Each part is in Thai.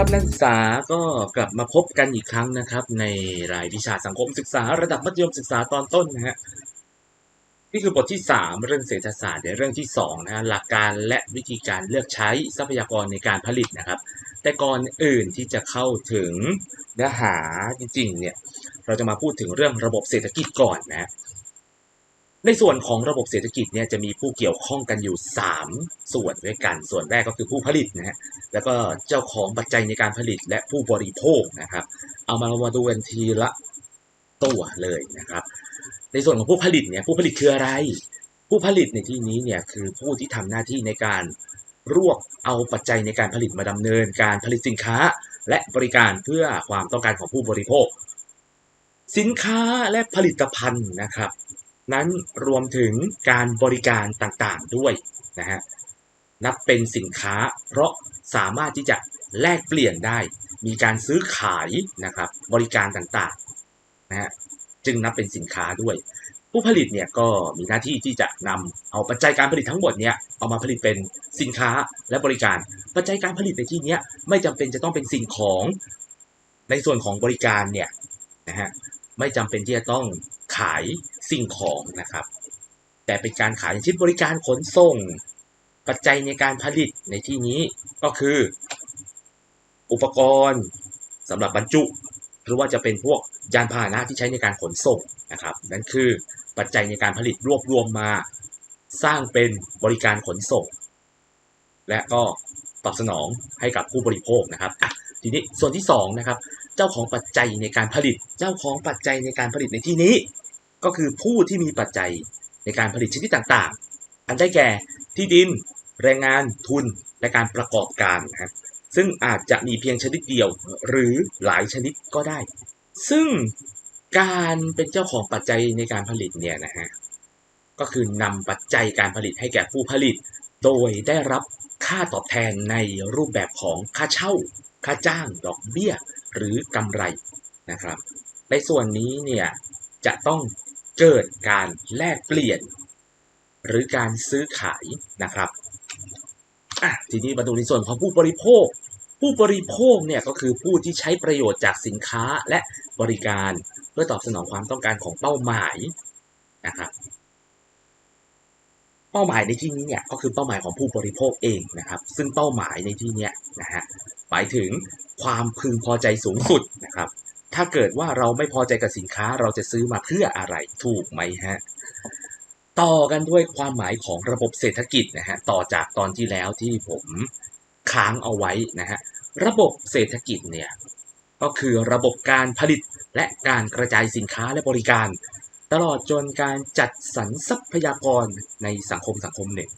ครับนักศึกษาก็กลับมาพบกันอีกครั้งนะครับ ในรายวิชาสังคมศึกษาระดับมัธยมศึกษาตอนต้นนะฮะนี่คือบทที่ 3 เรื่องเศรษฐศาสตร์ในเรื่องที่2นะฮะหลักการและวิธีการเลือกใช้ทรัพยากรในการผลิตนะครับ แต่ก่อนอื่นที่จะเข้าถึงเนื้อหาจริงๆเนี่ยเราจะมาพูดถึงเรื่องระบบเศรษฐกิจก่อนนะ ในส่วนของระบบเศรษฐกิจเนี่ยจะมีผู้เกี่ยวข้องกันอยู่ 3 ส่วนด้วยกัน ส่วนแรกก็คือผู้ผลิตนะฮะแล้วก็เจ้าของปัจจัยในการผลิตและผู้บริโภคนะครับ เอามาเรามาดูกันทีละตัวเลยนะครับ ในส่วนของผู้ผลิตเนี่ยผู้ผลิตคืออะไร ผู้ผลิตในที่นี้เนี่ยคือผู้ที่ทำหน้าที่ในการรวบเอาปัจจัยในการผลิตมาดำเนินการผลิตสินค้าและบริการเพื่อความต้องการของผู้บริโภค สินค้าและผลิตภัณฑ์นะครับ นั้นรวมถึงการบริการต่างๆด้วยนะฮะนับเป็นสินค้า เพราะสามารถที่จะแลกเปลี่ยนได้ มีการซื้อขายนะครับบริการต่างๆนะฮะจึงนับเป็นสินค้าด้วย ผู้ผลิตเนี่ยก็มีหน้าที่ที่จะนำเอาปัจจัยการผลิตทั้งหมดเนี่ยเอามาผลิตเป็นสินค้าและบริการ ปัจจัยการผลิตในที่นี้ไม่จำเป็นจะต้องเป็นสิ่งของ ในส่วนของบริการเนี่ยนะฮะไม่จำเป็นที่จะต้องขาย สิ่งของนะครับ แต่เป็นการขายอย่างเช่นบริการขนส่ง ปัจจัยในการผลิตในที่นี้ก็คือ อุปกรณ์สำหรับบรรจุ หรือว่าจะเป็นพวกยานพาหนะที่ใช้ในการขนส่งนะครับนั่นคือปัจจัยในการผลิตรวบรวมมา สร้างเป็นบริการขนส่ง และก็ตอบสนองให้กับผู้บริโภคนะครับทีนี้ส่วนที่สองนะครับ เจ้าของปัจจัยในการผลิต เจ้าของปัจจัยในการผลิตในที่นี้ ก็คือผู้ที่มีปัจจัยในการผลิตชนิดต่างๆ อันได้แก่ที่ดิน แรงงานทุน และการประกอบการนะครับซึ่งอาจจะมีเพียงชนิดเดียวหรือหลายชนิดก็ได้ ซึ่งการเป็นเจ้าของปัจจัยในการผลิตเนี่ยนะฮะก็คือนำปัจจัยการผลิตให้แก่ผู้ผลิต โดยได้รับค่าตอบแทนในรูปแบบของค่าเช่า ค่าจ้าง ดอกเบี้ย หรือกำไรนะครับ ในส่วนนี้เนี่ยจะต้อง เกิดการแลกเปลี่ยน หรือการซื้อขายนะครับอะทีนี้มาดูในส่วนของผู้บริโภค ผู้บริโภคเนี่ยก็คือผู้ที่ใช้ประโยชน์จากสินค้าและบริการเพื่อตอบสนองความต้องการของเป้าหมายนะครับเป้าหมายในที่นี้เนี่ยก็คือเป้าหมายของผู้บริโภคเองนะครับ ซึ่งเป้าหมายในที่นี้นะฮะหมายถึงความพึงพอใจสูงสุดนะครับ ถ้าเกิดว่าเราไม่พอใจกับสินค้าเราจะซื้อมาเพื่ออะไรถูกไหมฮะต่อกันด้วยความหมายของระบบเศรษฐกิจนะฮะต่อจากตอนที่แล้วที่ผมค้างเอาไว้นะฮะระบบเศรษฐกิจเนี่ยก็คือระบบการผลิตและการกระจายสินค้าและบริการ ตลอดจนการจัดสรรทรัพยากรในสังคมสังคมหนึ่ง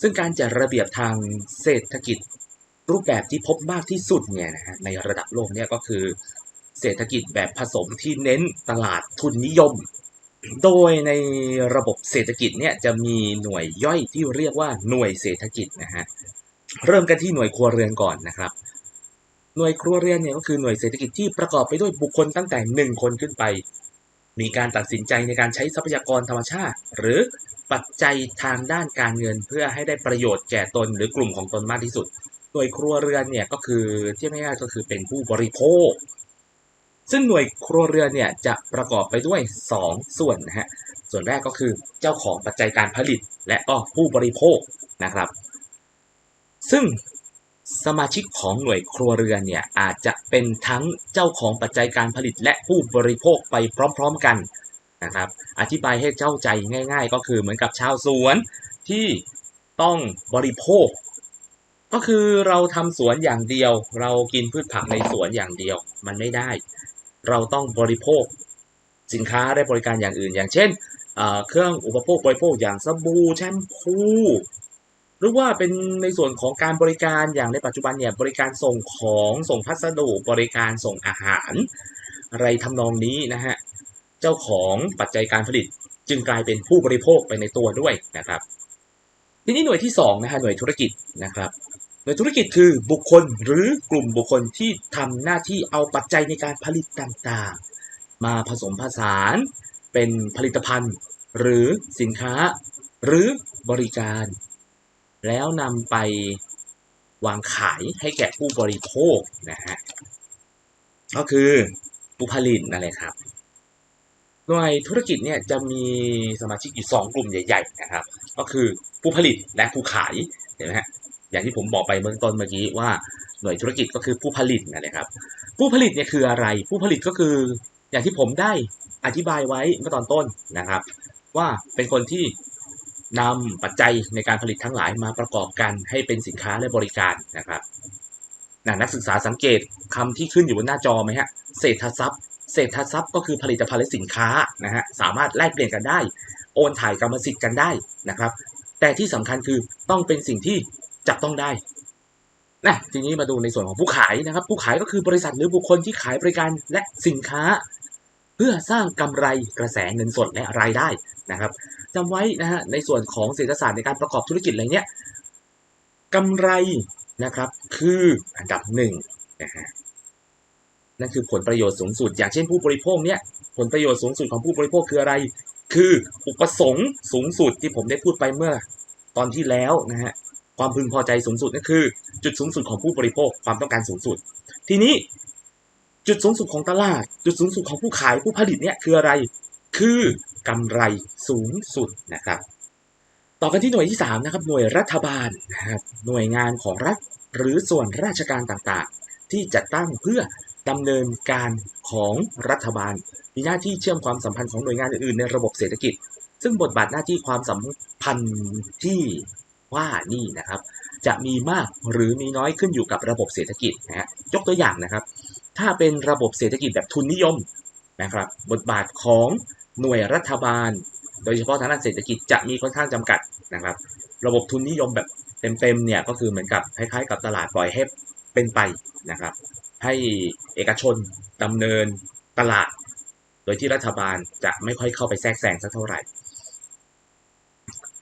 ซึ่งการจัดระเบียบทางเศรษฐกิจรูปแบบที่พบมากที่สุดเนี่ยนะฮะในระดับโลกเนี่ยก็คือ เศรษฐกิจแบบผสมที่เน้นตลาดทุนนิยม โดยในระบบเศรษฐกิจเนี่ยจะมีหน่วยย่อยที่เรียกว่าหน่วยเศรษฐกิจนะฮะเริ่มกันที่หน่วยครัวเรือนก่อนนะครับ หน่วยครัวเรือนเนี่ยก็คือหน่วยเศรษฐกิจที่ประกอบไปด้วยบุคคลตั้งแต่หนึ่งคนขึ้นไป มีการตัดสินใจในการใช้ทรัพยากรธรรมชาติ หรือปัจจัยทางด้านการเงินเพื่อให้ได้ประโยชน์แก่ตนหรือกลุ่มของตนมากที่สุด หน่วยครัวเรือนเนี่ยก็คือที่ไม่ง่ายก็คือเป็นผู้บริโภค ซึ่งหน่วยครัวเรือนเนี่ยจะประกอบไปด้วย 2 ส่วนนะฮะ ส่วนแรกก็คือเจ้าของปัจจัยการผลิตและก็ผู้บริโภคนะครับ ซึ่งสมาชิกของหน่วยครัวเรือนเนี่ยอาจจะเป็นทั้งเจ้าของปัจจัยการผลิตและผู้บริโภคไปพร้อม ๆกันนะครับ อธิบายให้เข้าใจง่าย ๆ ก็คือเหมือนกับชาวสวนที่ต้องบริโภค ก็คือเราทำสวนอย่างเดียว เรากินพืชผักในสวนอย่างเดียวมันไม่ได้ เราต้องบริโภคสินค้าและบริการอย่างอื่น อย่างเช่น เครื่องอุปโภคบริโภคอย่างสบู่แชมพู หรือว่าเป็นในส่วนของการบริการอย่างในปัจจุบันเนี่ยบริการส่งของส่งพัสดุบริการส่งอาหาร อะไรทำนองนี้นะฮะเจ้าของปัจจัยการผลิตจึงกลายเป็นผู้บริโภคไปในตัวด้วยนะครับ ทีนี้หน่วยที่สองนะฮะหน่วยธุรกิจนะครับ หน่วยธุรกิจคือบุคคลหรือกลุ่มบุคคลที่ทำหน้าที่เอาปัจจัยในการผลิตต่างๆ มาผสมผสานเป็นผลิตภัณฑ์ หรือสินค้า หรือบริการ แล้วนำไปวางขายให้แก่ผู้บริโภคนะฮะก็คือผู้ผลิตนั่นแหละครับหน่วยธุรกิจเนี่ยจะมีสมาชิกอยู่สองกลุ่มใหญ่ ๆ นะครับ ก็คือผู้ผลิตและผู้ขายเห็นไหมฮะ อย่างที่ผมบอกไปเบื้องต้นเมื่อกี้ว่าหน่วยธุรกิจก็คือผู้ผลิตนะครับ ผู้ผลิตเนี่ยคืออะไร ผู้ผลิตก็คืออย่างที่ผมได้อธิบายไว้เมื่อตอนต้นนะครับ ว่าเป็นคนที่นำปัจจัยในการผลิตทั้งหลายมาประกอบกันให้เป็นสินค้าและบริการนะครับน,นักศึกษาสังเกตคำที่ขึ้นอยู่บนหน้าจอไหมฮะเศรษฐทรัพย์ เศรษฐทรัพย์ก็คือผลิตภัณฑ์และสินค้านะฮะสามารถแลกเปลี่ยนกันได้ โอนถ่ายกรรมสิทธิ์กันได้นะครับ แต่ที่สำคัญคือต้องเป็นสิ่งที่ จับต้องได้นะทีนี้มาดูในส่วนของผู้ขายนะครับ ผู้ขายก็คือบริษัทหรือบุคคลที่ขายบริการและสินค้า เพื่อสร้างกำไรกระแสเงินสดและรายได้นะครับจำไว้นะฮะในส่วนของเศรษฐศาสตร์ในการประกอบธุรกิจอะไรเนี้ยกำไรนะครับคืออันดับหนึ่งนะฮะนั่นคือผลประโยชน์สูงสุด อย่างเช่นผู้บริโภคเนี้ยผลประโยชน์สูงสุดของผู้บริโภคคืออะไร คืออุปสงค์สูงสุดที่ผมได้พูดไปเมื่อตอนที่แล้วนะฮะ ความพึงพอใจสูงสุดนั่นคือ จุดสูงสุดของผู้บริโภคความต้องการสูงสุด ทีนี้จุดสูงสุดของตลาด จุดสูงสุดของผู้ขายผู้ผลิตเนี่ยคืออะไร คือกำไรสูงสุดนะครับ ต่อกันที่หน่วยที่3นะครับหน่วยรัฐบาลนะครับหน่วยงานของรัฐหรือส่วนราชการต่างๆ ที่จัดตั้งเพื่อดำเนินการของรัฐบาล มีหน้าที่เชื่อมความสัมพันธ์ของหน่วยงานอื่นๆในระบบเศรษฐกิจ ซึ่งบทบาทหน้าที่ความสัมพันธ์ที่ ว่านี่นะครับ จะมีมากหรือมีน้อยขึ้นอยู่กับระบบเศรษฐกิจนะฮะยกตัวอย่างนะครับ ถ้าเป็นระบบเศรษฐกิจแบบทุนนิยมนะครับ บทบาทของหน่วยรัฐบาล โดยเฉพาะทางด้านเศรษฐกิจจะมีค่อนข้างจำกัดนะครับ ระบบทุนนิยมแบบเต็มๆเนี่ยก็คือเหมือนกับคล้ายๆ กับตลาดปล่อยให้เป็นไปนะครับ ให้เอกชนดำเนินตลาด โดยที่รัฐบาลจะไม่ค่อยเข้าไปแทรกแซงสักเท่าไหร่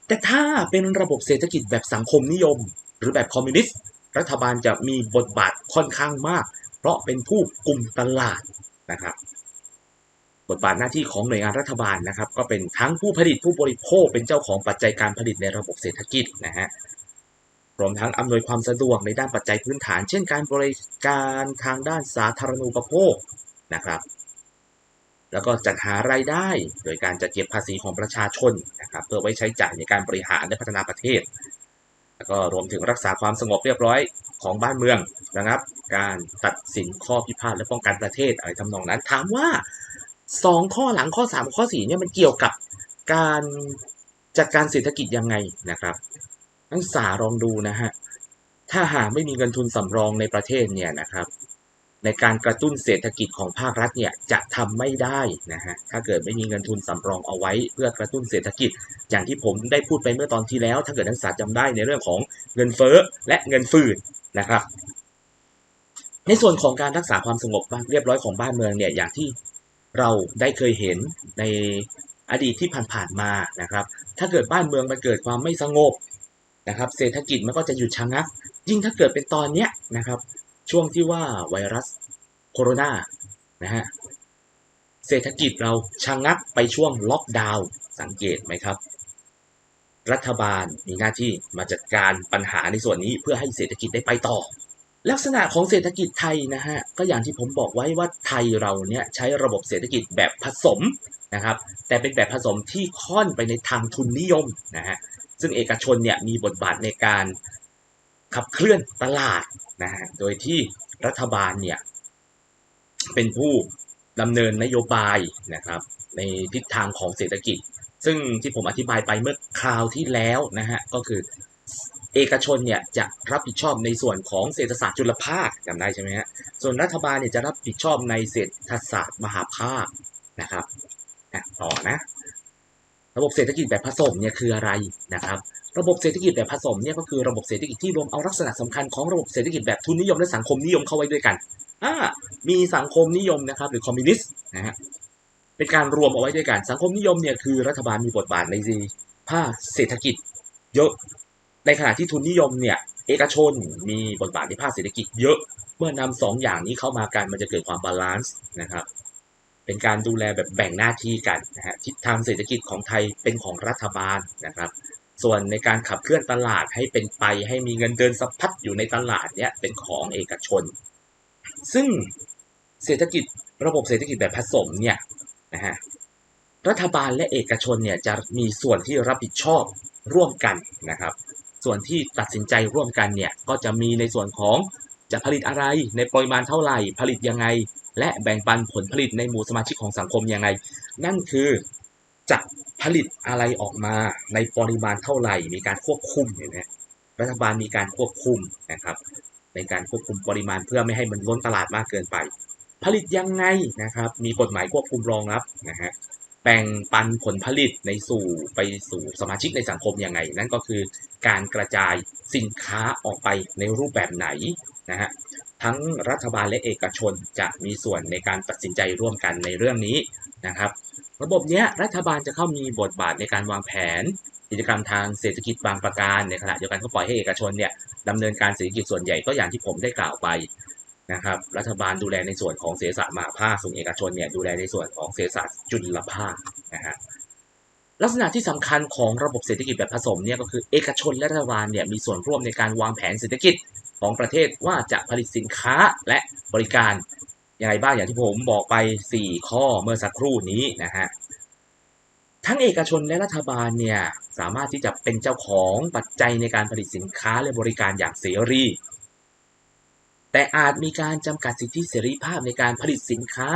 แต่ถ้าเป็นระบบเศรษฐกิจแบบสังคมนิยม หรือแบบคอมมิวนิสต์ รัฐบาลจะมีบทบาทค่อนข้างมาก เพราะเป็นผู้กลุ่มตลาดนะครับบทบาทหน้าที่ของหน่วยงานรัฐบาลนะครับ ก็เป็นทั้งผู้ผลิตผู้บริโภคเป็นเจ้าของปัจจัยการผลิตในระบบเศรษฐกิจนะฮะรวมทั้งอำนวยความสะดวกในด้านปัจจัยพื้นฐาน เช่นการบริการทางด้านสาธารณูปโภคนะครับ แล้วก็จัดหารายได้ โดยการจัดเก็บภาษีของประชาชนนะครับเพื่อไว้ใช้จ่ายในการบริหารและพัฒนาประเทศ แล้วก็รวมถึงรักษาความสงบเรียบร้อยของบ้านเมืองนะครับ การตัดสินข้อพิพาทและป้องกันประเทศอะไรทำนองนั้น ถามว่าสองข้อหลังข้อสามข้อสี่เนี่ยมันเกี่ยวกับการจัดการเศรษฐกิจยังไงนะครับนักศึกษาลองดูนะฮะถ้าหากไม่มีเงินทุนสำรองในประเทศเนี่ยนะครับ ในการกระตุ้นเศรษฐกิจของภาครัฐเนี่ยจะทำไม่ได้นะฮะถ้าเกิดไม่มีเงินทุนสำรองเอาไว้ เพื่อกระตุ้นเศรษฐกิจ อย่างที่ผมได้พูดไปเมื่อตอนที่แล้ว ถ้าเกิดนักศึกษาจำได้ในเรื่องของเงินเฟ้อและเงินฝืดนะครับ ในส่วนของการรักษาความสงบเรียบร้อยของบ้านเมืองเนี่ยอย่างที่เราได้เคยเห็นในอดีตที่ผ่านๆมานะครับ ถ้าเกิดบ้านเมืองมันเกิดความไม่สงบนะครับ เศรษฐกิจมันก็จะหยุดชะงัก ยิ่งถ้าเกิดเป็นตอนเนี้ยนะครับ ช่วงที่ว่าไวรัสโคโรนานะฮะเศรษฐกิจเราชะงักไปช่วงล็อกดาวน์สังเกตไหมครับ รัฐบาลมีหน้าที่มาจัดการปัญหาในส่วนนี้เพื่อให้เศรษฐกิจได้ไปต่อ ลักษณะของเศรษฐกิจไทยนะฮะก็อย่างที่ผมบอกไว้ว่าไทยเราเนี่ยใช้ระบบเศรษฐกิจแบบผสมนะครับแต่เป็นแบบผสมที่ค่อนไปในทางทุนนิยมนะฮะซึ่งเอกชนเนี่ยมีบทบาทในการ ขับเคลื่อนตลาดนะฮะโดยที่รัฐบาลเนี่ยเป็นผู้ดำเนินนโยบายนะครับในทิศทางของเศรษฐกิจ ซึ่งที่ผมอธิบายไปเมื่อคราวที่แล้วนะฮะก็คือเอกชนเนี่ยจะรับผิดชอบในส่วนของเศรษฐศาสตร์จุลภาคจำได้ใช่ไหมฮะส่วนรัฐบาลเนี่ยจะรับผิดชอบในเศรษฐศาสตร์มหาภาคนะครับต่อนะระบบเศรษฐกิจแบบผสมเนี่ยคืออะไรนะครับ ระบบเศรษฐกิจแบบผสมเนี่ยก็คือระบบเศรษฐกิจที่รวมเอาลักษณะสำคัญของระบบเศรษฐกิจแบบทุนนิยมและสังคมนิยมเข้าไว้ด้วยกันอ่ามีสังคมนิยมนะครับ หรือคอมมิวนิสต์นะฮะเป็นการรวมเอาไว้ด้วยกัน สังคมนิยมเนี่ยคือรัฐบาลมีบทบาทในภาคเศรษฐกิจเยอะ ในขณะที่ทุนนิยมเนี่ยเอกชนมีบทบาทในภาคเศรษฐกิจเยอะ เมื่อนำสองอย่างนี้เข้ามากันมันจะเกิดความบาลานซ์นะครับ เป็นการดูแลแบบแบ่งหน้าที่กันนะฮะทิศทางเศรษฐกิจของไทยเป็นของรัฐบาลนะครับ ส่วนในการขับเคลื่อนตลาดให้เป็นไปให้มีเงินเดินสะพัดอยู่ในตลาดเนี่ยเป็นของเอกชน ซึ่งเศรษฐกิจระบบเศรษฐกิจแบบผสมเนี่ยนะฮะรัฐบาลและเอกชนเนี่ยจะมีส่วนที่รับผิดชอบร่วมกันนะครับ ส่วนที่ตัดสินใจร่วมกันเนี่ยก็จะมีในส่วนของจะผลิตอะไรในปริมาณเท่าไหร่ ผลิตยังไง และแบ่งปันผลผลิตในหมู่สมาชิกของสังคมยังไง นั่นคือจะ ผลิตอะไรออกมาในปริมาณเท่าไหร่ มีการควบคุมอย่างนี้รัฐบาลมีการควบคุมนะครับในการควบคุมปริมาณเพื่อไม่ให้มันล้นตลาดมากเกินไป ผลิตยังไงนะครับ มีกฎหมายควบคุมรองรับนะฮะแบ่งปันผลผลิตในสู่ไปสู่สมาชิกในสังคมยังไง นั่นก็คือการกระจายสินค้าออกไปในรูปแบบไหนนะฮะทั้งรัฐบาลและเอกชนจะมีส่วนในการตัดสินใจร่วมกันในเรื่องนี้นะครับ ระบบเนี้ยรัฐบาลจะเข้ามีบทบาทในการวางแผน กิจกรรมทางเศรษฐกิจบางประการในขณะเดียวกันก็ปล่อยให้เอกชนเนี่ยดำเนินการเศรษฐกิจส่วนใหญ่ก็อย่างที่ผมได้กล่าวไปนะครับรัฐบาลดูแลในส่วนของเศรษฐศาสตร์มาภาคส่วนเอกชนเนี่ยดูแลในส่วนของเศรษฐศาสตร์จุลภาคนะฮะลักษณะที่สำคัญของระบบเศรษฐกิจแบบผสมเนี่ยก็คือเอกชนและรัฐบาลเนี่ยมีส่วนร่วมในการวางแผนเศรษฐกิจของประเทศว่าจะผลิตสินค้าและบริการ ยังไงบ้างอย่างที่ผมบอกไป 4 ข้อเมื่อสักครู่นี้นะฮะทั้งเอกชนและรัฐบาลเนี่ยสามารถที่จะเป็นเจ้าของปัจจัยในการผลิตสินค้าและบริการอย่างเสรี แต่อาจมีการจำกัดสิทธิเสรีภาพในการผลิตสินค้า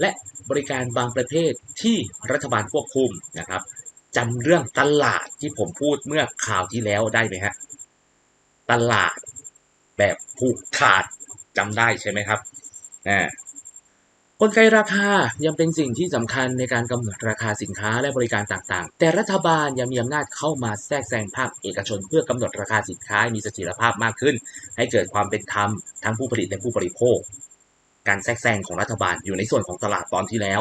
และบริการบางประเภทที่รัฐบาลควบคุมนะครับจำเรื่องตลาดที่ผมพูดเมื่อข่าวที่แล้วได้ไหมฮะตลาดแบบผูกขาดจำได้ใช่ไหมครับ อ่ากลไกราคายังเป็นสิ่งที่สำคัญในการกำหนดราคาสินค้าและบริการต่างๆ แต่รัฐบาลยังมีอำนาจเข้ามาแทรกแซงภาคเอกชน เพื่อกำหนดราคาสินค้ามีเสถียรภาพมากขึ้น ให้เกิดความเป็นธรรมทั้งผู้ผลิตและผู้บริโภค การแทรกแซงของรัฐบาลอยู่ในส่วนของตลาดตอนที่แล้ว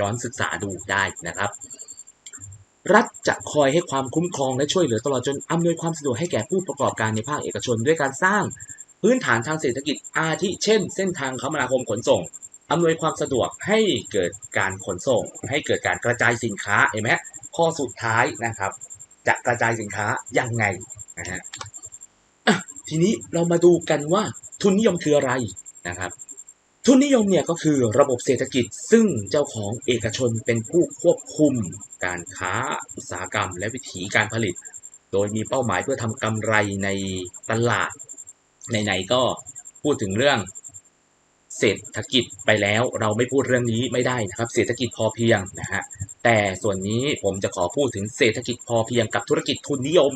ย้อนศึกษาดูได้นะครับ รัฐจะคอยให้ความคุ้มครองและช่วยเหลือตลอดจนอำนวยความสะดวกให้แก่ผู้ประกอบการในภาคเอกชน ด้วยการสร้าง พื้นฐานทางเศรษฐกิจอาทิเช่น เส้นทางคมนาคมขนส่งอำนวยความสะดวกให้เกิดการขนส่ง ให้เกิดการกระจายสินค้าเห็นไหมข้อสุดท้ายนะครับ จะกระจายสินค้ายังไงนะฮะทีนี้เรามาดูกันว่าทุนนิยมคืออะไรนะครับ ทุนนิยมเนี่ยก็คือระบบเศรษฐกิจซึ่งเจ้าของเอกชนเป็นผู้ควบคุม การค้าอุตสาหกรรม และวิธีการผลิต โดยมีเป้าหมายเพื่อทำกำไรในตลาด ไหนๆก็พูดถึงเรื่องเศรษฐกิจไปแล้วเราไม่พูดเรื่องนี้ไม่ได้นะครับ เศรษฐกิจพอเพียงนะฮะแต่ส่วนนี้ผมจะขอพูดถึงเศรษฐกิจพอเพียงกับธุรกิจทุนนิยม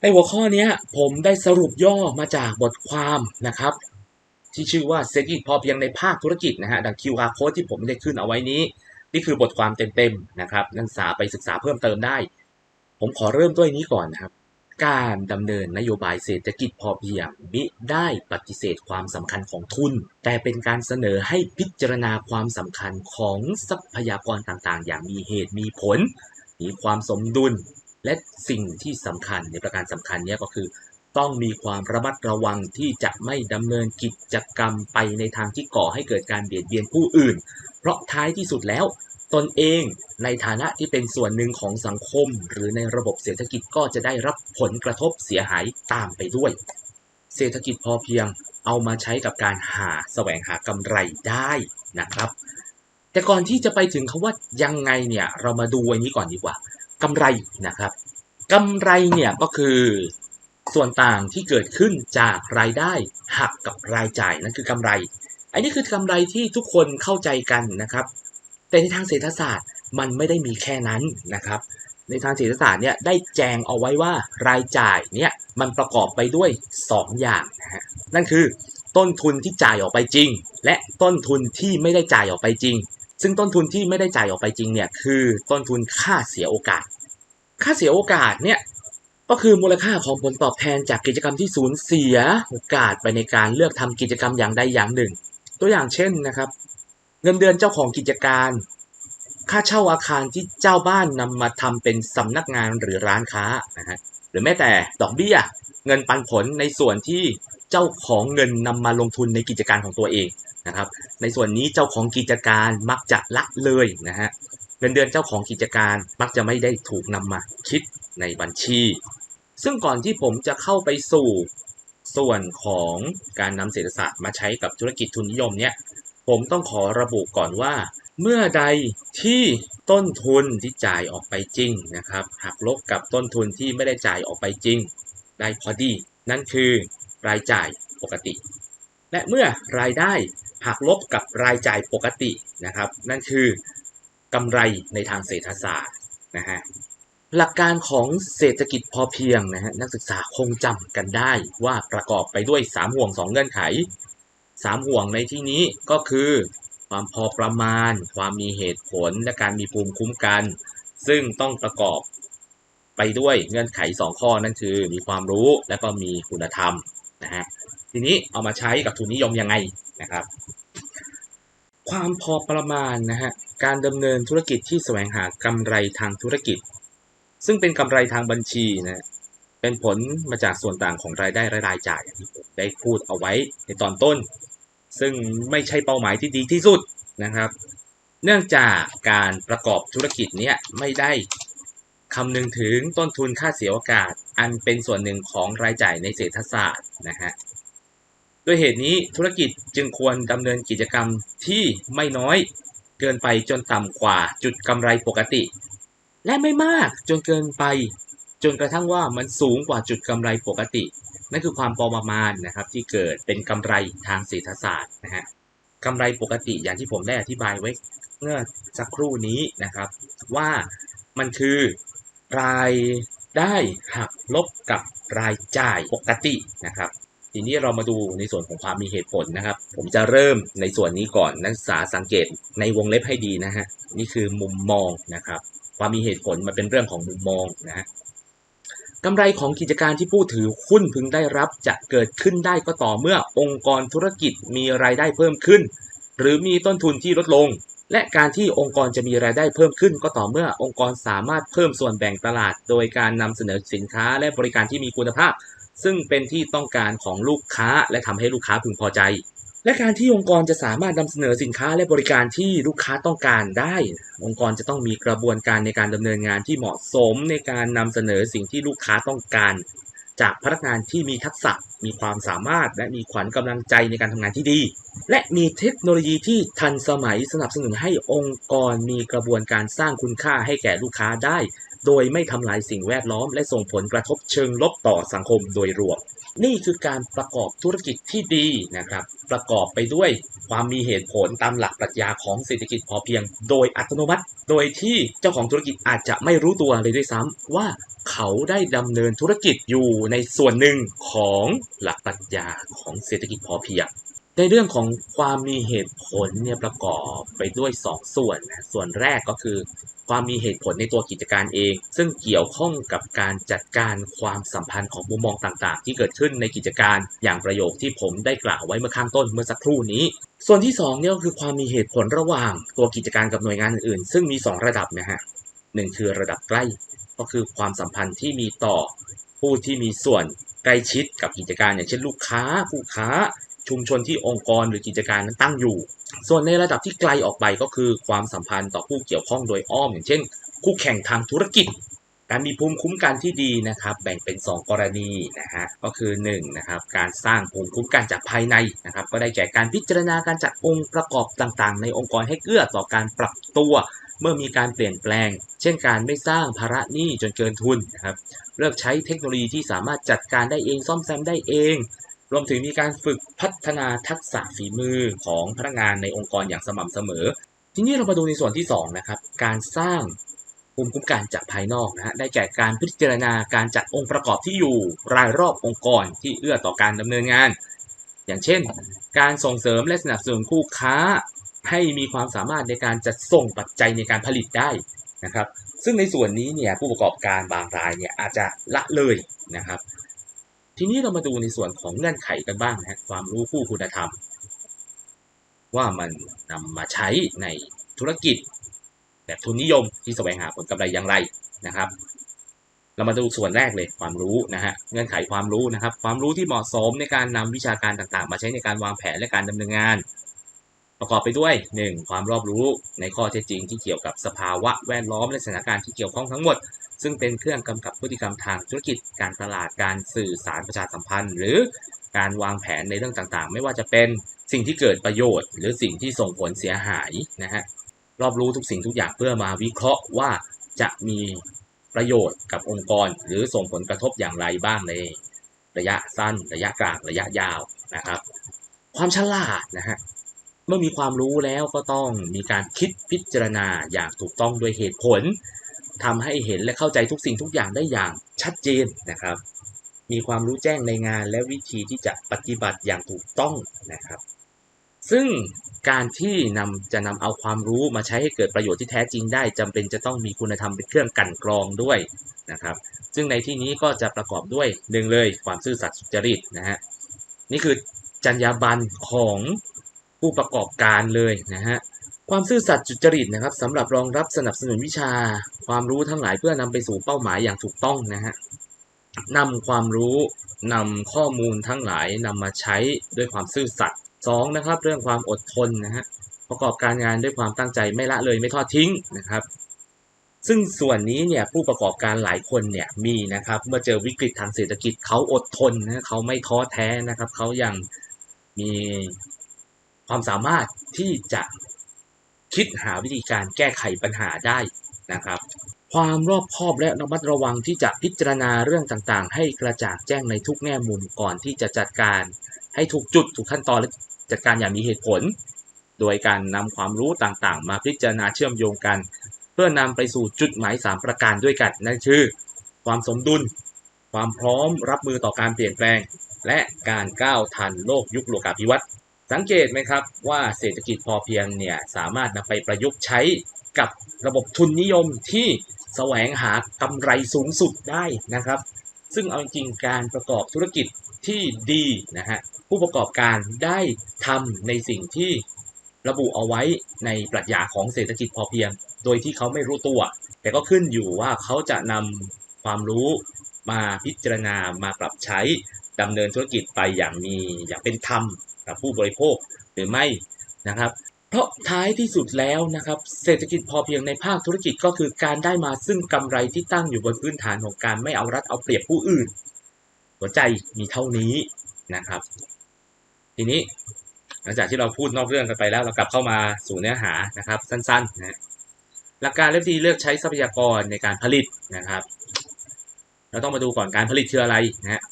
ในหัวข้อนี้ผมได้สรุปย่อมาจากบทความนะครับ ที่ชื่อว่าเศรษฐกิจพอเพียงในภาคธุรกิจนะฮะดัง QR code ที่ผมได้ขึ้นเอาไว้นี้ นี่คือบทความเต็มๆนะครับนักศึกษาไปศึกษาเพิ่มเติมได้ ผมขอเริ่มด้วยนี้ก่อนนะครับ การดำเนินนโยบายเศรษฐกิจพอเพียงมิได้ปฏิเสธความสำคัญของทุน แต่เป็นการเสนอให้พิจารณาความสำคัญของทรัพยากรต่างๆ อย่างมีเหตุมีผล มีความสมดุล และสิ่งที่สำคัญในประการสำคัญนี้ก็คือ ต้องมีความระมัดระวังที่จะไม่ดำเนินกิจกรรมไปในทางที่ก่อให้เกิดการเบียดเบียนผู้อื่น เพราะท้ายที่สุดแล้ว ตนเองในฐานะที่เป็นส่วนหนึ่งของสังคม หรือในระบบเศรษฐกิจก็จะได้รับผลกระทบเสียหายตามไปด้วย เศรษฐกิจพอเพียงเอามาใช้กับการหาแสวงหากำไรได้นะครับ แต่ก่อนที่จะไปถึงคาว่ายังไงเนี่ยเรามาดูอันนี้ก่อนดีกว่ากำไรนะครับกำไรเนี่ยก็คือส่วนต่างที่เกิดขึ้นจากรายได้หักกับรายจ่ายนั่นคือกำไร อันนี้คือกำไรที่ทุกคนเข้าใจกันนะครับ แต่ในทางเศรษฐศาสตร์มันไม่ได้มีแค่นั้นนะครับ ในทางเศรษฐศาสตร์เนี่ยได้แจงเอาไว้ว่ารายจ่ายเนี่ยมันประกอบไปด้วย 2 อย่างนะฮะนั่นคือต้นทุนที่จ่ายออกไปจริง และต้นทุนที่ไม่ได้จ่ายออกไปจริง ซึ่งต้นทุนที่ไม่ได้จ่ายออกไปจริงเนี่ยคือต้นทุนค่าเสียโอกาส ค่าเสียโอกาสเนี่ยก็คือมูลค่าของผลตอบแทนจากกิจกรรมที่สูญเสียโอกาสไปในการเลือกทำกิจกรรมอย่างใดอย่างหนึ่ง ตัวอย่างเช่นนะครับ เงินเดือนเจ้าของกิจการ ค่าเช่าอาคารที่เจ้าบ้านนำมาทำเป็นสำนักงานหรือร้านค้านะฮะหรือแม้แต่ดอกเบี้ย เงินปันผลในส่วนที่เจ้าของเงินนำมาลงทุนในกิจการของตัวเองนะครับ ในส่วนนี้เจ้าของกิจการมักจะละเลยนะฮะเงินเดือนเจ้าของกิจการมักจะไม่ได้ถูกนำมาคิดในบัญชี ซึ่งก่อนที่ผมจะเข้าไปสู่ส่วนของการนำเศรษฐศาสตร์มาใช้กับธุรกิจทุนนิยมเนี่ย ผมต้องขอระบุก่อนว่า เมื่อใดที่ต้นทุนที่จ่ายออกไปจริงนะครับหักลบกับต้นทุนที่ไม่ได้จ่ายออกไปจริง ได้พอดี นั่นคือรายจ่ายปกติ และเมื่อรายได้หักลบกับรายจ่ายปกตินะครับ นั่นคือกำไรในทางเศรษฐศาสตร์นะฮะหลักการของเศรษฐกิจพอเพียงนะฮะนักศึกษาคงจำกันได้ว่าประกอบไปด้วย 3 ห่วง 2 เงื่อนไข 3ห่วงในที่นี้ก็คือ ความพอประมาณ ความมีเหตุผลและการมีภูมิคุ้มกัน ซึ่งต้องประกอบไปด้วยเงื่อนไข 2 ข้อนั่นคือ มีความรู้และก็มีคุณธรรมนะฮะทีนี้เอามาใช้กับทุนนิยมยังไงนะครับ ความพอประมาณนะฮะการดำเนินธุรกิจที่แสวงหากำไรทางธุรกิจ ซึ่งเป็นกำไรทางบัญชีนะ เป็นผลมาจากส่วนต่างของรายได้และรายจ่ายอย่างที่ผมได้พูดเอาไว้ในตอนต้น ซึ่งไม่ใช่เป้าหมายที่ดีที่สุดนะครับ เนื่องจากการประกอบธุรกิจเนี้ยไม่ได้คำนึงถึงต้นทุนค่าเสียโอกาส อันเป็นส่วนหนึ่งของรายจ่ายในเศรษฐศาสตร์นะฮะด้วยเหตุนี้ธุรกิจจึงควรดำเนินกิจกรรมที่ไม่น้อยเกินไปจนต่ำกว่าจุดกำไรปกติ และไม่มากจนเกินไป จนกระทั่งว่ามันสูงกว่าจุดกำไรปกติ นั่นคือความพอประมาณนะครับที่เกิดเป็นกำไรทางเศรษฐศาสตร์นะฮะกำไรปกติอย่างที่ผมได้อธิบายไว้เมื่อสักครู่นี้นะครับ ว่ามันคือรายได้หักลบกับรายจ่ายปกตินะครับ ทีนี้เรามาดูในส่วนของความมีเหตุผลนะครับ ผมจะเริ่มในส่วนนี้ก่อนนักศึกษาสังเกตในวงเล็บให้ดีนะฮะนี่คือมุมมองนะครับ ความมีเหตุผลมันเป็นเรื่องของมุมมองนะ กำไรของกิจการที่ผู้ถือหุ้นพึงได้รับจะเกิดขึ้นได้ก็ต่อเมื่อองค์กรธุรกิจมีรายได้เพิ่มขึ้น หรือมีต้นทุนที่ลดลง และการที่องค์กรจะมีรายได้เพิ่มขึ้น ก็ต่อเมื่อองค์กรสามารถเพิ่มส่วนแบ่งตลาด โดยการนำเสนอสินค้าและบริการที่มีคุณภาพ ซึ่งเป็นที่ต้องการของลูกค้าและทำให้ลูกค้าพึงพอใจ และการที่องค์กรจะสามารถนำเสนอสินค้าและบริการที่ลูกค้าต้องการได้ องค์กรจะต้องมีกระบวนการในการดำเนินงานที่เหมาะสมในการนำเสนอสิ่งที่ลูกค้าต้องการ จากพนักงานที่มีทักษะ มีความสามารถ และมีขวัญกำลังใจในการทำงานที่ดี และมีเทคโนโลยีที่ทันสมัยสนับสนุนให้องค์กรมีกระบวนการสร้างคุณค่าให้แก่ลูกค้าได้ โดยไม่ทำลายสิ่งแวดล้อม และส่งผลกระทบเชิงลบต่อสังคมโดยรวม นี่คือการประกอบธุรกิจที่ดีนะครับ ประกอบไปด้วยความมีเหตุผลตามหลักปรัชญาของเศรษฐกิจพอเพียง โดยอัตโนมัติ โดยที่เจ้าของธุรกิจอาจจะไม่รู้ตัวเลยด้วยซ้ำว่าเขาได้ดำเนินธุรกิจอยู่ในส่วนหนึ่งของหลักปรัชญาของเศรษฐกิจพอเพียง ในเรื่องของความมีเหตุผลเนี่ยประกอบไปด้วย2ส่วนนะส่วนแรกก็คือความมีเหตุผลในตัวกิจการเอง ซึ่งเกี่ยวข้องกับการจัดการความสัมพันธ์ของมุมมองต่างๆ ที่เกิดขึ้นในกิจการอย่างประโยคที่ผมได้กล่าวไว้เมื่อข้างต้นเมื่อสักครู่นี้ ส่วนที่2เนี่ยก็คือความมีเหตุผลระหว่างตัวกิจการกับหน่วยงานอื่นๆซึ่งมี 2 ระดับนะฮะหนึ่งคือระดับใกล้ ก็คือความสัมพันธ์ที่มีต่อผู้ที่มีส่วนใกล้ชิดกับกิจการอย่างเช่นลูกค้าผู้ค้า ชุมชนที่องค์กรหรือกิจการนั้นตั้งอยู่ ส่วนในระดับที่ไกลออกไปก็คือความสัมพันธ์ต่อผู้เกี่ยวข้องโดยอ้อม อย่างเช่น คู่แข่งทางธุรกิจ การมีภูมิคุ้มกันที่ดีนะครับแบ่งเป็น 2 กรณีนะฮะก็คือ1นะครับการสร้างภูมิคุ้มกันจากภายในนะครับก็ได้แก่การพิจารณาการจัดองค์ประกอบต่างๆ ในองค์กรให้เอื้อต่อการปรับตัว เมื่อมีการเปลี่ยนแปลง เช่นการไม่สร้างภาระหนี้จนเกินทุนนะครับเลือกใช้เทคโนโลยีที่สามารถจัดการได้เองซ่อมแซมได้เอง รวมถึงมีการฝึกพัฒนาทักษะฝีมือของพนักงานในองค์กรอย่างสม่ำเสมอ ทีนี้เรามาดูในส่วนที่2นะครับ การสร้างภูมิคุ้มกันจากภายนอกนะฮะ ได้แก่การพิจารณาการจัดองค์ประกอบที่อยู่รายรอบองค์กรที่เอื้อต่อการดำเนินงาน อย่างเช่น การส่งเสริมและสนับสนุนคู่ค้า ให้มีความสามารถในการจัดส่งปัจจัยในการผลิตได้นะครับ ซึ่งในส่วนนี้เนี่ยผู้ประกอบการบางรายเนี่ยอาจจะละเลยนะครับ ทีนี้เรามาดูในส่วนของเงื่อนไขกันบ้างนะฮะความรู้คู่คุณธรรม ว่ามันนำมาใช้ในธุรกิจ แบบทุนนิยมที่แสวงหาผลกำไรอย่างไรนะครับ เรามาดูส่วนแรกเลยความรู้นะฮะเงื่อนไขความรู้นะครับ ความรู้ที่เหมาะสมในการนำวิชาการต่างๆ มาใช้ในการวางแผนและการดำเนินงาน ประกอบไปด้วย 1. ความรอบรู้ในข้อเท็จจริงที่เกี่ยวกับสภาวะแวดล้อมและสถานการณ์ที่เกี่ยวข้องทั้งหมด ซึ่งเป็นเครื่องกำกับพฤติกรรมทางธุรกิจการตลาดการสื่อสารประชาสัมพันธ์ หรือการวางแผนในเรื่องต่างๆ ไม่ว่าจะเป็นสิ่งที่เกิดประโยชน์ หรือสิ่งที่ส่งผลเสียหายนะฮะรอบรู้ทุกสิ่งทุกอย่างเพื่อมาวิเคราะห์ว่าจะมีประโยชน์กับองค์กร หรือส่งผลกระทบอย่างไรบ้างในระยะสั้น ระยะกลางระยะยาวนะครับ ความฉลาดนะฮะเมื่อมีความรู้แล้วก็ต้องมีการคิดพิจารณาอย่างถูกต้องด้วยเหตุผล ทำให้เห็นและเข้าใจทุกสิ่งทุกอย่างได้อย่างชัดเจนนะครับ มีความรู้แจ้งในงานและวิธีที่จะปฏิบัติอย่างถูกต้องนะครับ ซึ่งการที่นำจะนำเอาความรู้มาใช้ให้เกิดประโยชน์ที่แท้จริงได้จำเป็นจะต้องมีคุณธรรมเป็นเครื่องกันกรองด้วยนะครับ ซึ่งในที่นี้ก็จะประกอบด้วยหนึ่งเลยความซื่อสัตย์สุจริตนะฮะนี่คือจรรยาบรรณของผู้ประกอบการเลยนะฮะ ความซื่อสัตย์สุจริตนะครับสำหรับรองรับสนับสนุนวิชา ความรู้ทั้งหลายเพื่อนำไปสู่เป้าหมายอย่างถูกต้องนะฮะนำความรู้นำข้อมูลทั้งหลายนำมาใช้ด้วยความซื่อสัตย์สองนะครับ เรื่องความอดทนนะฮะประกอบการงานด้วยความตั้งใจไม่ละเลยไม่ทอดทิ้งนะครับ ซึ่งส่วนนี้เนี่ยผู้ประกอบการหลายคนเนี่ยมีนะครับ เมื่อเจอวิกฤตทางเศรษฐกิจเขาอดทนนะเขาไม่ท้อแท้นะครับ เขายังมีความสามารถที่จะ คิดหาวิธีการแก้ไขปัญหาได้นะครับ ความรอบคอบและระมัดระวังที่จะพิจารณาเรื่องต่างๆ ให้กระจ่างแจ้งในทุกแง่มุมก่อนที่จะจัดการ ให้ถูกจุดถูกขั้นตอนและจัดการอย่างมีเหตุผล โดยการนำความรู้ต่างๆ มาพิจารณาเชื่อมโยงกัน เพื่อนำไปสู่จุดหมาย 3 ประการด้วยกันนั่นคือ ความสมดุล ความพร้อมรับมือต่อการเปลี่ยนแปลง และการก้าวทันโลกยุคโลกาภิวัตน์ สังเกตไหมครับว่าเศรษฐกิจพอเพียงเนี่ยสามารถนำไปประยุกต์ใช้กับระบบทุนนิยมที่แสวงหากำไรสูงสุดได้นะครับ ซึ่งเอาจริงๆการประกอบธุรกิจที่ดีนะฮะผู้ประกอบการได้ทำในสิ่งที่ระบุเอาไว้ในปรัชญาของเศรษฐกิจพอเพียง โดยที่เขาไม่รู้ตัว แต่ก็ขึ้นอยู่ว่าเขาจะนำความรู้มาพิจารณามาปรับใช้ดำเนินธุรกิจไปอย่างมีอย่างเป็นธรรม กับผู้บริโภคหรือไม่นะครับ เพราะท้ายที่สุดแล้วนะครับ เศรษฐกิจพอเพียงในภาคธุรกิจก็คือการได้มาซึ่งกำไรที่ตั้งอยู่บนพื้นฐานของการไม่เอารัดเอาเปรียบผู้อื่น หัวใจมีเท่านี้นะครับ ทีนี้หลังจากที่เราพูดนอกเรื่องกันไปแล้วเรากลับเข้ามาสู่เนื้อหานะครับ สั้นๆนะหลักการและวิธีเลือกใช้ทรัพยากรในการผลิตนะครับ เราต้องมาดูก่อนการผลิตคืออะไรนะฮะ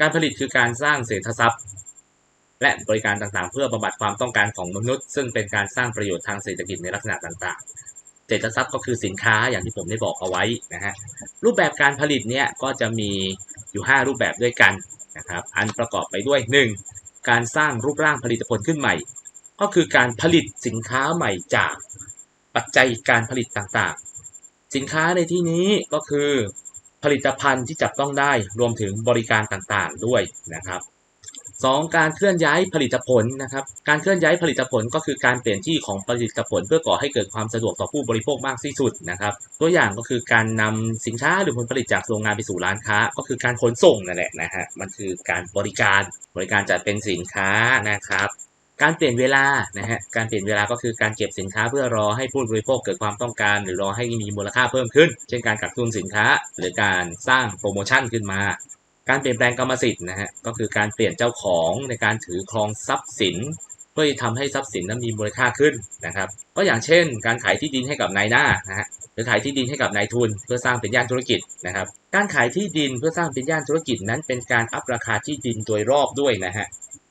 การผลิตคือการสร้างเศรษฐทรัพย์ และบริการต่างๆ เพื่อบำบัดความต้องการของมนุษย์ ซึ่งเป็นการสร้างประโยชน์ทางเศรษฐกิจในลักษณะต่างๆเศรษฐทรัพย์ก็คือสินค้าอย่างที่ผมได้บอกเอาไว้นะฮะรูปแบบการผลิตเนี่ยก็จะมีอยู่ 5 รูปแบบด้วยกันนะครับอันประกอบไปด้วย 1. การสร้างรูปร่างผลิตผลขึ้นใหม่ ก็คือการผลิตสินค้าใหม่จากปัจจัยการผลิตต่างๆ สินค้าในที่นี้ก็คือผลิตภัณฑ์ที่จับต้องได้รวมถึงบริการต่างๆด้วยนะครับ 2. การเคลื่อนย้ายผลิตผลนะครับ การเคลื่อนย้ายผลิตผลก็คือการเปลี่ยนที่ของผลิตผล เพื่อก่อให้เกิดความสะดวกต่อผู้บริโภคมากที่สุดนะครับ ตัวอย่างก็คือการนำสินค้าหรือผลผลิตจากโรงงานไปสู่ร้านค้า ก็คือการขนส่งนั่นแหละนะฮะ มันคือการบริการ บริการจัดเป็นสินค้านะครับ การเปลี่ยนเวลา นะฮะ การเปลี่ยนเวลาก็คือการเก็บสินค้าเพื่อรอให้ผู้บริโภคเกิดความต้องการ หรือรอให้มีมูลค่าเพิ่มขึ้น เช่นการกักตุนสินค้า หรือการสร้างโปรโมชั่นขึ้นมา การเปลี่ยนแปลงกรรมสิทธิ์นะฮะก็คือการเปลี่ยนเจ้าของในการถือครองทรัพย์สิน เพื่อทำให้ทรัพย์สินนั้นมีมูลค่าขึ้นนะครับ ก็อย่างเช่น การขายที่ดินให้กับนายหน้านะฮะหรือขายที่ดินให้กับนายทุน เพื่อสร้างเป็นย่านธุรกิจนะครับ การขายที่ดินเพื่อสร้างเป็นย่านธุรกิจนั้นเป็นการอัพราคาที่ดินโดยรอบด้วยนะฮะ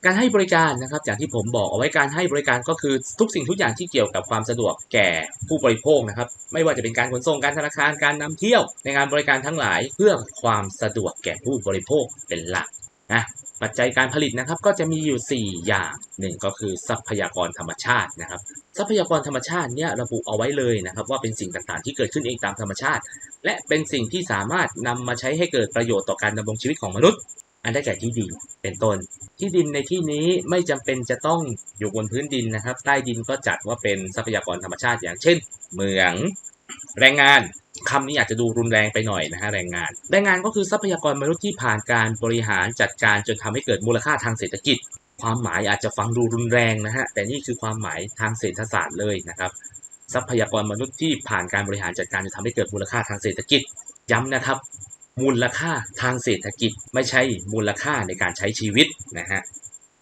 การให้บริการนะครับอย่างที่ผมบอกเอาไว้การให้บริการก็คือทุกสิ่งทุกอย่างที่เกี่ยวกับความสะดวกแก่ผู้บริโภคนะครับไม่ว่าจะเป็นการขนส่งการธนาคารการนำเที่ยว ในงานบริการทั้งหลายเพื่อความสะดวกแก่ผู้บริโภคเป็นหลักนะปัจจัยการผลิตนะครับก็จะมีอยู่ 4 อย่างหนึ่งก็คือทรัพยากรธรรมชาตินะครับ ทรัพยากรธรรมชาติเนี่ยระบุเอาไว้เลยนะครับ ว่าเป็นสิ่งต่างๆ ที่เกิดขึ้นเองตามธรรมชาติ และเป็นสิ่งที่สามารถนำมาใช้ให้เกิดประโยชน์ต่อการดำรงชีวิตของมนุษย์ อันได้แก่ที่ดินเป็นต้น ที่ดินในที่นี้ไม่จำเป็นจะต้องอยู่บนพื้นดินนะครับ ใต้ดินก็จัดว่าเป็นทรัพยากรธรรมชาติ อย่างเช่น เหมือง แรงงานคำนี้อาจจะดูรุนแรงไปหน่อยนะฮะแรงงาน แรงงานก็คือทรัพยากรมนุษย์ที่ผ่านการบริหารจัดการจนทำให้เกิดมูลค่าทางเศรษฐกิจ ความหมายอาจจะฟังดูรุนแรงนะฮะแต่นี่คือความหมายทางเศรษฐศาสตร์เลยนะครับ ทรัพยากรมนุษย์ที่ผ่านการบริหารจัดการจนทำให้เกิดมูลค่าทางเศรษฐกิจย้ำนะครับ มูลค่าทางเศรษฐกิจไม่ใช่มูลค่าในการใช้ชีวิตนะฮะ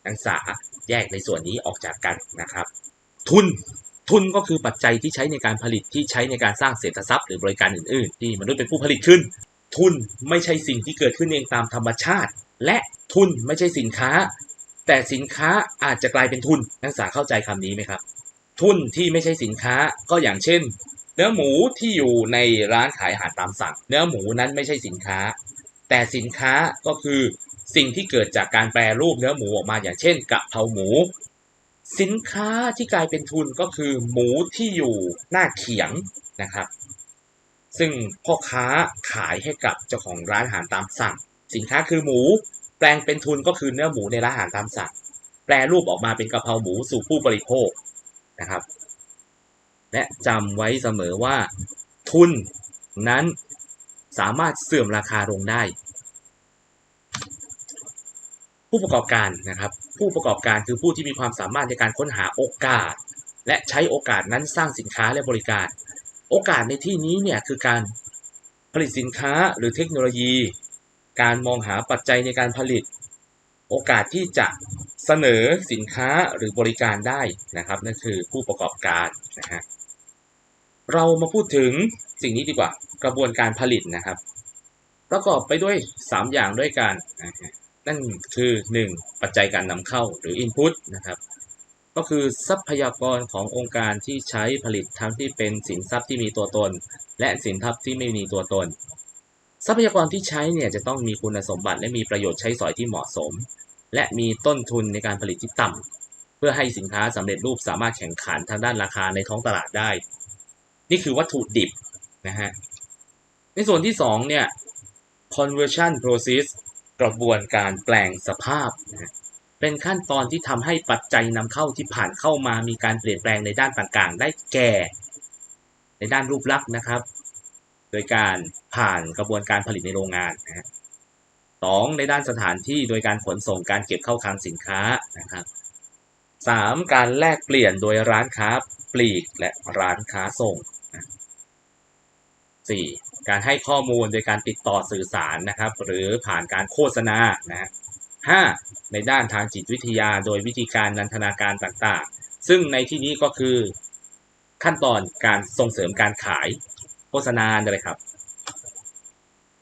นักศึกษาแยกในส่วนนี้ออกจากกันนะครับ ทุนทุนก็คือปัจจัยที่ใช้ในการผลิตที่ใช้ในการสร้างเศรษฐทรัพย์หรือบริการอื่นๆ ที่มนุษย์เป็นผู้ผลิตขึ้น ทุนไม่ใช่สิ่งที่เกิดขึ้นเองตามธรรมชาติ และทุนไม่ใช่สินค้า แต่สินค้าอาจจะกลายเป็นทุนนักศึกษาเข้าใจคำนี้ไหมครับ ทุนที่ไม่ใช่สินค้าก็อย่างเช่น เนื้อหมูที่อยู่ในร้านขายอาหารตามสั่ง เนื้อหมูนั้นไม่ใช่สินค้า แต่สินค้าก็คือสิ่งที่เกิดจากการแปรรูปเนื้อหมูออกมาอย่างเช่นกะเพราหมู สินค้าที่กลายเป็นทุนก็คือหมูที่อยู่หน้าเขียงนะครับ ซึ่งพ่อค้าขายให้กับเจ้าของร้านอาหารตามสั่ง สินค้าคือหมู แปลงเป็นทุนก็คือเนื้อหมูในร้านอาหารตามสั่ง แปรรูปออกมาเป็นกะเพราหมูสู่ผู้บริโภคนะครับ และจำไว้เสมอว่า ทุนนั้นสามารถเสื่อมราคาลงได้ ผู้ประกอบการนะครับ ผู้ประกอบการคือผู้ที่มีความสามารถในการค้นหาโอกาส และใช้โอกาสนั้นสร้างสินค้าและบริการ โอกาสในที่นี้เนี่ยคือการผลิตสินค้าหรือเทคโนโลยี การมองหาปัจจัยในการผลิต โอกาสที่จะเสนอสินค้าหรือบริการได้นะครับ นั่นคือผู้ประกอบการนะฮะ เรามาพูดถึงสิ่งนี้ดีกว่ากระบวนการผลิตนะครับ ประกอบไปด้วย 3 อย่างด้วยกันนั่นคือ 1. ปัจจัยการนำเข้าหรือ Input นะครับ ก็คือทรัพยากรขององค์การที่ใช้ผลิตทั้งที่เป็นสินทรัพย์ที่มีตัวตน และสินทรัพย์ที่ไม่มีตัวตน ทรัพยากรที่ใช้เนี่ยจะต้องมีคุณสมบัติและมีประโยชน์ใช้สอยที่เหมาะสม และมีต้นทุนในการผลิตที่ต่ำเพื่อให้สินค้าสำเร็จรูปสามารถแข่งขันทางด้านราคาในท้องตลาดได้ นี่คือวัตถุดิบนะฮะ ในส่วนที่สองเนี่ย conversion process กระบวนการแปลงสภาพนะเป็นขั้นตอนที่ทำให้ปัจจัยนำเข้าที่ผ่านเข้ามามีการเปลี่ยนแปลงในด้านต่างๆ ได้แก่ ในด้านรูปลักษณ์นะครับ โดยการผ่านกระบวนการผลิตในโรงงานนะสองในด้านสถานที่โดยการขนส่งการเก็บเข้าคลังสินค้านะครับสามการแลกเปลี่ยนโดยร้านค้าปลีกและร้านค้าส่ง 4. การให้ข้อมูลโดยการติดต่อสื่อสารนะครับ หรือผ่านการโฆษณานะ 5. ในด้านทางจิตวิทยาโดยวิธีการนันทนาการต่างๆ ซึ่งในที่นี้ก็คือขั้นตอนการส่งเสริมการขายโฆษณาเลยครับ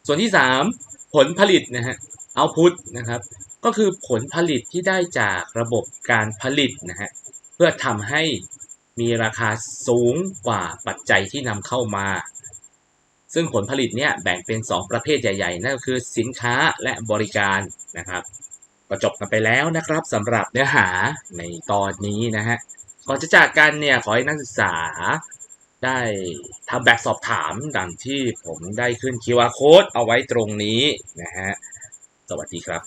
ส่วนที่ 3 ผลผลิตนะฮะ output นะครับ ก็คือผลผลิตที่ได้จากระบบการผลิตนะฮะเพื่อทำให้มีราคาสูงกว่าปัจจัยที่นำเข้ามา ซึ่งผลผลิตเนี่ยแบ่งเป็น 2 ประเภทใหญ่ๆ นั่นก็คือสินค้าและบริการนะครับก็จบกันไปแล้วนะครับสำหรับเนื้อหาในตอนนี้นะฮะก่อนจะจากกันเนี่ยขอให้นักศึกษาได้ทำแบบสอบถามดังที่ผมได้ขึ้น QR code เอาไว้ตรงนี้นะฮะสวัสดีครับ